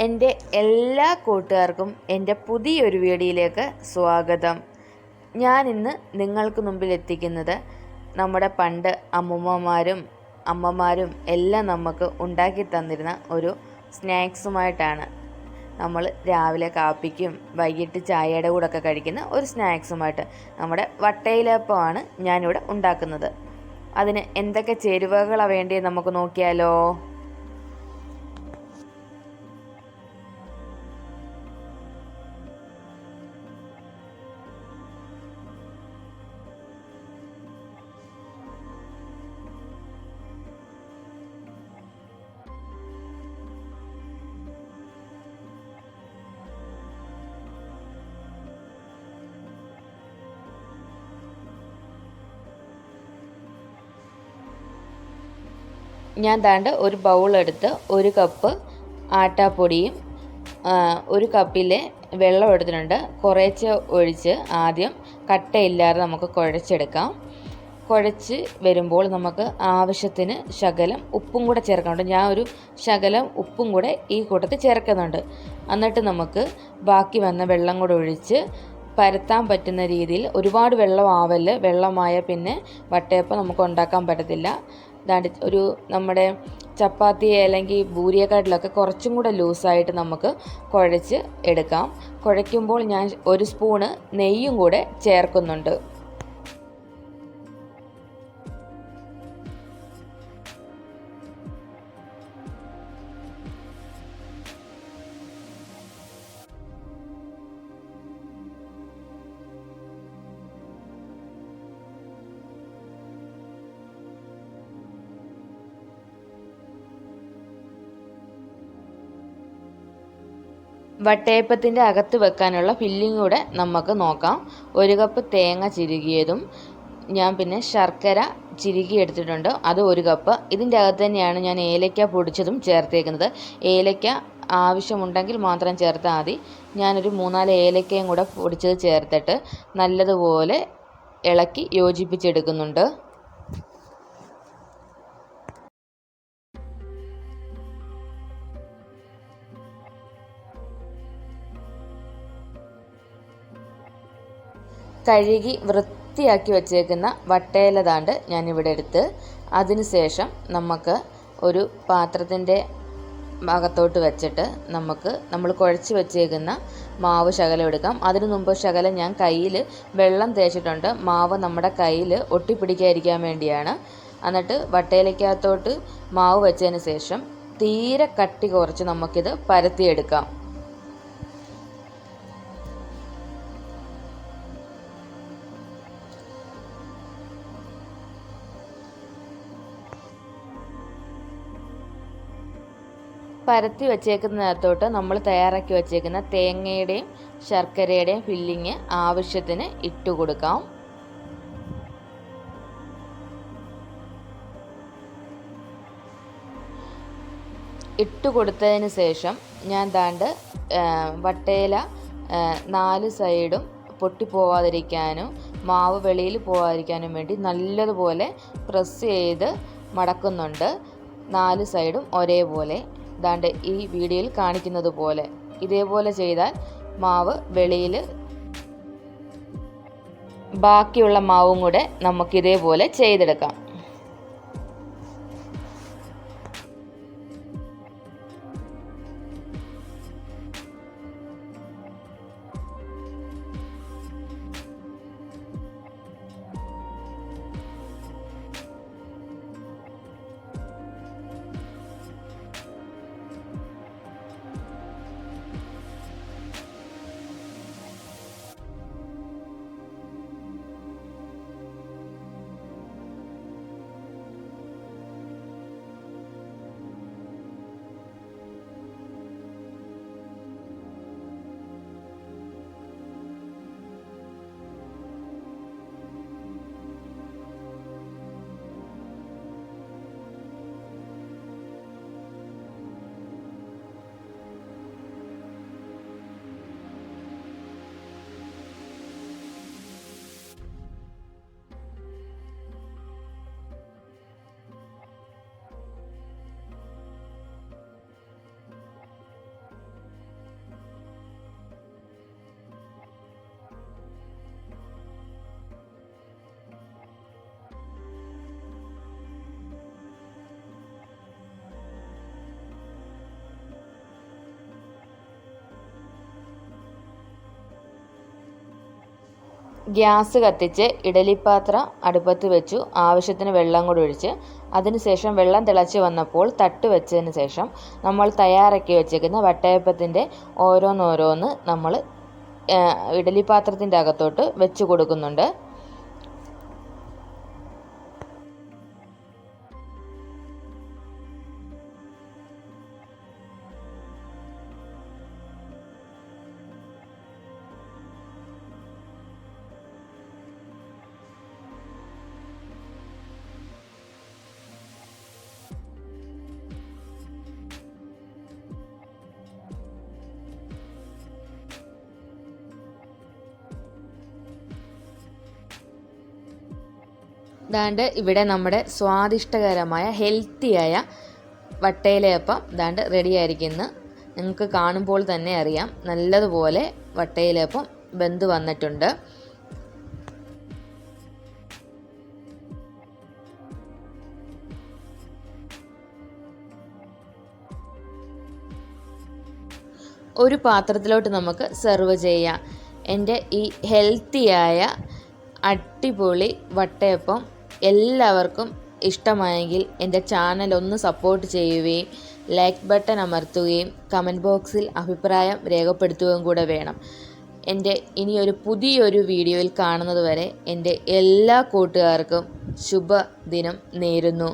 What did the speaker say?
എന്റെ എല്ലാ കൂട്ടുകാർക്കും എന്റെ പുതിയൊരു വീഡിയോയിലേക്ക് സ്വാഗതം. ഞാൻ ഇന്ന് നിങ്ങൾക്ക് മുമ്പിൽ എത്തിക്കുന്നത് നമ്മുടെ പണ്ട് അമ്മൂമ്മമാരും അമ്മമാരും എല്ലാം നമുക്ക് ഉണ്ടാക്കി തന്നിരുന്ന ഒരു സ്നാക്സുമായിട്ടാണ്. നമ്മൾ രാവിലെ കാപ്പിക്കും വൈകിട്ട് ചായയുടെ കൂടെ ഒക്കെ കഴിക്കുന്ന ഒരു സ്നാക്സുമായിട്ട് നമ്മുടെ വട്ടയിലപ്പമാണ് ഞാനിവിടെ ഉണ്ടാക്കുന്നത്. അതിന് എന്തൊക്കെ ചേരുവകളാണ് വേണ്ടിയത് നമുക്ക് നോക്കിയാലോ? ഞാൻ താണ്ട് ഒരു ബൗൾ എടുത്ത് ഒരു കപ്പ് ആട്ടാപ്പൊടിയും ഒരു കപ്പിലെ വെള്ളം എടുത്തിട്ടുണ്ട്. കുറേച്ച് ഒഴിച്ച് ആദ്യം കട്ടയില്ലാതെ നമുക്ക് കുഴച്ചെടുക്കാം. കുഴച്ച് വരുമ്പോൾ നമുക്ക് ആവശ്യത്തിന് ശകലം ഉപ്പും കൂടെ ചേർക്കുന്നുണ്ട് ഞാൻ ഒരു ശകലം ഉപ്പും കൂടെ ഈ കൂട്ടത്തിൽ ചേർക്കുന്നുണ്ട്. എന്നിട്ട് നമുക്ക് ബാക്കി വന്ന വെള്ളം കൂടെ ഒഴിച്ച് പരത്താൻ പറ്റുന്ന രീതിയിൽ ഒരുപാട് വെള്ളം ആവൽ വെള്ളമായ പിന്നെ വട്ടയപ്പം നമുക്ക് ഉണ്ടാക്കാൻ പറ്റത്തില്ല. ദാണ്ട് ഒരു നമ്മുടെ ചപ്പാത്തി അല്ലെങ്കിൽ ഭൂരിയെക്കാട്ടിലൊക്കെ കുറച്ചും കൂടെ ലൂസായിട്ട് നമുക്ക് കുഴച്ച് എടുക്കാം. കുഴയ്ക്കുമ്പോൾ ഞാൻ ഒരു സ്പൂണ് നെയ്യും കൂടെ ചേർക്കുന്നുണ്ട്. വട്ടയപ്പത്തിന്റെ അകത്ത് വെക്കാനുള്ള ഫില്ലിംഗ് കൂടെ നമുക്ക് നോക്കാം. ഒരു കപ്പ് തേങ്ങ ചിരുകിയതും ഞാൻ പിന്നെ ശർക്കര ചിരുകി എടുത്തിട്ടുണ്ട്. അത് ഒരു കപ്പ് ഇതിന്റെ അകത്ത് തന്നെയാണ് ഞാൻ ഏലക്ക പൊടിച്ചതും ചേർത്തേക്കുന്നത്. ഏലക്ക ആവശ്യമുണ്ടെങ്കിൽ മാത്രം ചേർത്താൽ മതി. ഞാനൊരു മൂന്നാൽ ഏലക്കയും കൂടെ പൊടിച്ചത് ചേർത്തിട്ട് നല്ലതുപോലെ ഇളക്കി യോജിപ്പിച്ചെടുക്കുന്നുണ്ട്. കഴുകി വൃത്തിയാക്കി വച്ചേക്കുന്ന വട്ടയില താണ്ട് ഞാനിവിടെ എടുത്ത് അതിനുശേഷം നമുക്ക് ഒരു പാത്രത്തിന്റെ ഭാഗത്തോട്ട് വെച്ചിട്ട് നമുക്ക് നമ്മൾ കുഴച്ച് വെച്ചേക്കുന്ന മാവ് ശകലം എടുക്കാം. അതിനു മുമ്പ് ശകലം ഞാൻ കയ്യിൽ വെള്ളം തേച്ചിട്ടുണ്ട്. മാവ് നമ്മുടെ കയ്യിൽ ഒട്ടിപ്പിടിക്കാതിരിക്കാൻ വേണ്ടിയാണ്. എന്നിട്ട് വട്ടയിലേക്കകത്തോട്ട് മാവ് വെച്ചതിന് ശേഷം തീരെ കട്ടി കുറച്ച് നമുക്കിത് പരത്തിയെടുക്കാം. പരത്തി വച്ചേക്കുന്നതിനകത്തോട്ട് നമ്മൾ തയ്യാറാക്കി വച്ചേക്കുന്ന തേങ്ങയുടെയും ശർക്കരയുടെയും ഫില്ലിങ് ആവശ്യത്തിന് ഇട്ട് കൊടുക്കാം. ഇട്ട് കൊടുത്തതിന് ശേഷം ഞാൻ വട്ടേല വട്ടയില നാല് സൈഡും പൊട്ടിപ്പോവാതിരിക്കാനും മാവ് വെളിയിൽ പോവാതിരിക്കാനും വേണ്ടി നല്ലതുപോലെ പ്രസ് ചെയ്ത് മടക്കുന്നുണ്ട്. നാല് സൈഡും ഒരേപോലെ. ദാണ്ട് ഈ വീഡിയോയിൽ കാണിക്കുന്നത് പോലെ. ഇതേപോലെ ചെയ്താൽ മാവ് വെളിയിൽ ബാക്കിയുള്ള മാവും കൂടെ നമുക്കിതേപോലെ ചെയ്തെടുക്കാം. ഗ്യാസ് കത്തിച്ച് ഇഡലിപ്പാത്രം അടുപ്പത്ത് വെച്ചു. ആവശ്യത്തിന് വെള്ളം കൂടി ഒഴിച്ച്. അതിനുശേഷം വെള്ളം തിളച്ച് വന്നപ്പോൾ തട്ട് വെച്ചതിന് ശേഷം നമ്മൾ തയ്യാറാക്കി വെച്ചേക്കുന്ന വട്ടയപ്പത്തിന്റെ ഓരോന്നോരോന്ന് നമ്മൾ ഇഡലിപ്പാത്രത്തിന്റെ അകത്തോട്ട് വെച്ച് കൊടുക്കുന്നുണ്ട്. ദാണ്ട് ഇവിടെ നമ്മുടെ സ്വാദിഷ്ടകരമായ ഹെൽത്തിയായ വട്ടയിലയപ്പം ദാണ്ട് റെഡി ആയിരിക്കുന്നു നിങ്ങൾക്ക് കാണുമ്പോൾ തന്നെ അറിയാം. നല്ലതുപോലെ വട്ടയിലപ്പം വെന്ത് വന്നിട്ടുണ്ട്. ഒരു പാത്രത്തിലോട്ട് നമുക്ക് സെർവ് ചെയ്യാം. എന്റെ ഈ ഹെൽത്തിയായ അടിപൊളി വട്ടയപ്പം എല്ലാവർക്കും ഇഷ്ടമായെങ്കിൽ എന്റെ ചാനൽ ഒന്ന് സപ്പോർട്ട് ചെയ്യുകയും ലൈക്ക് ബട്ടൺ അമർത്തുകയും കമന്റ് ബോക്സിൽ അഭിപ്രായം രേഖപ്പെടുത്തുകയും കൂടെ വേണം. എന്റെ ഇനിയൊരു പുതിയൊരു വീഡിയോയിൽ കാണുന്നത് വരെ എന്റെ എല്ലാ കൂട്ടുകാർക്കും ശുഭദിനം നേരുന്നു.